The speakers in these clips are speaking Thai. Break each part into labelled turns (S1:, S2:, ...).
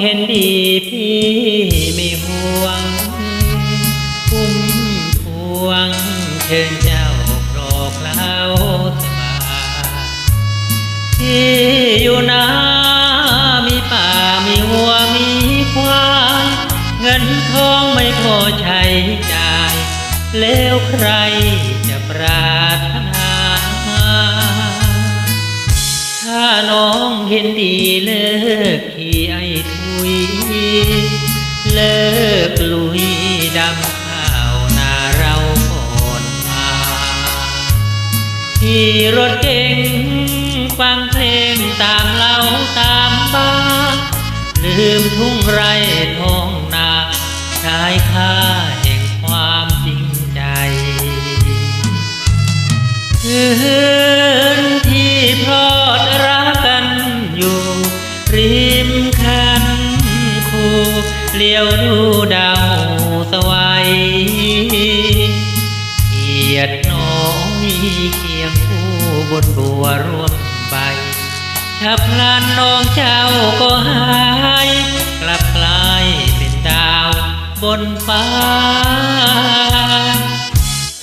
S1: เห็นดีพี่ไม่ห่วง คุ้มพวงเชิญเจ้าโปรกเล่าสบายที่อยู่นามีป่ามีวัวมีควายเงินทองไม่พอใช้จ่าย แล้วใครจะปรารถนา น้องเห็นดีเลิกขี่ไอ้ทุย เลิกลุยดำข้าวนาเราก่อนมาขี่รถเก่งฟังเพลงตามเล่าตามบ้านลืมทุ่งไรท้องนาชายค่าแห่งความจริงใจคืน วดูดาวสวัยเกียดน้อยเคียงคู่บนบัวร่วมใบฉับพลันน้องเจ้าก็หาย กลับกลายเป็นดาวบนฟ้า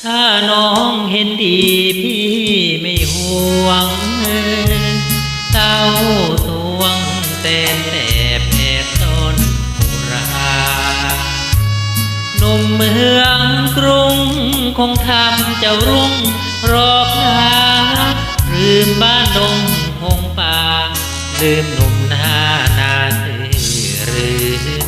S1: ถ้าน้องเห็นดีพี่ไม่ นุ่มเมืองกรุง คงทำเจ้ารุ่งรอกหาลืมบ้านดงหงป่า ลืมหนุ่มหน้านาเรือ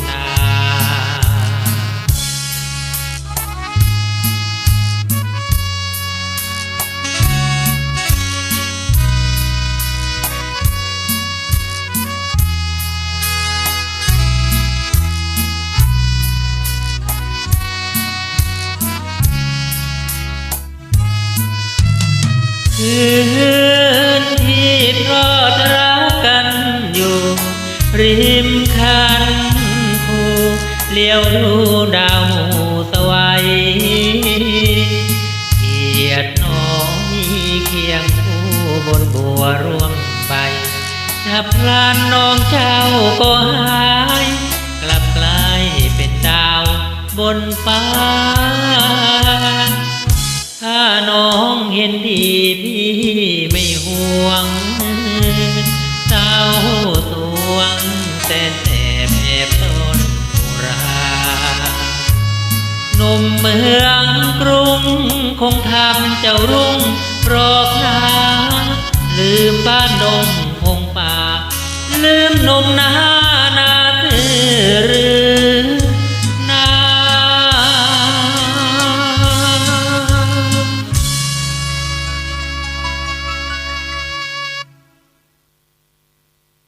S1: คืนที่ทอดรักกันอยู่ ริมคันคูเลี้ยวดูดาวสวัยเกียดน้อยเคียงคู่บนบัวร่วมไปถ้าพลานน้องเจ้าก็หายกลับกลายเป็นดาวบนฟ้า ถ้าน้องเห็นดีพี่ไม่ห่วงเต้าตวงแต่แต่แอบต้นรานมเมืองกรุง คงทำเจ้ารุ่งรอกนาลืมบ้านดงพงป่า ลืมนมนา